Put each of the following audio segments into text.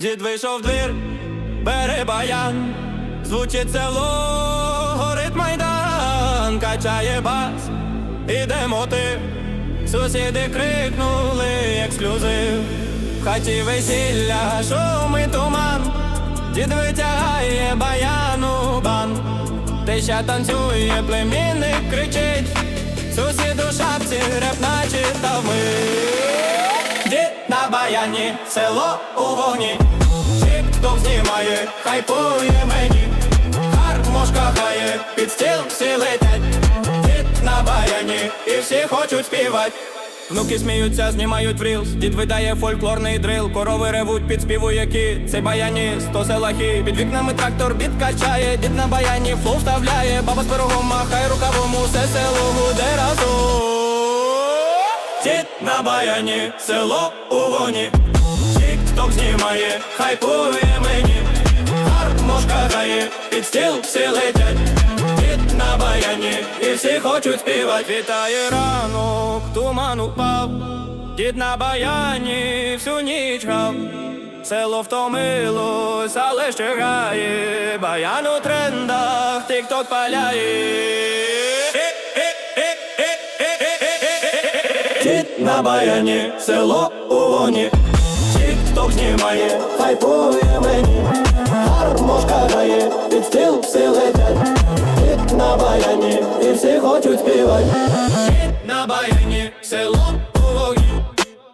Дід вийшов в двір, бере баян, звучить село, горить майдан, качає бас, іде мотив, сусіди крикнули ексклюзив, в хаті весілля, шум і туман, дід витягає баяну бан, теща танцює, племінник кричить, сусід у шапці реп начитав ми. На баяні, село у вогні, Тік-ток знімає, хайпує мені, гармошка грає, під стіл всі летять, Дід на баяні, і всі хочуть співати. Внуки сміються, знімають врілс, дід видає фольклорний дрил, корови ревуть, підспівує кіт, цей баяніст, то селахи, під вікнами трактор бід качає, дід на баяні флоу вставляє, баба з пирогом махає рукавом, усе село гуде разом. Дід на баяні, село у воні, Тік-ток знімає, хайпує мені, гармошка грає, під стіл всі летять, Дід на баяні, і всі хочуть співати. Вітає ранок, туман упав, дід на баяні всю ніч грав. Село втомилось, але ще грає, баян у трендах, тік-ток паляє. Дід на баяні, село у воні, Тік-ток знімає, хайпує мені, гармошка грає, під стіл всі летять, Дід на баяні, і всі хочуть співати. Дід на баяні, село у вогні,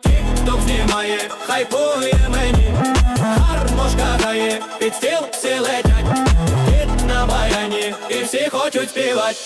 Тік-ток знімає, хайпує мені, гармошка грає, під стіл всі летять, Дід на баяні, і всі хочуть співати.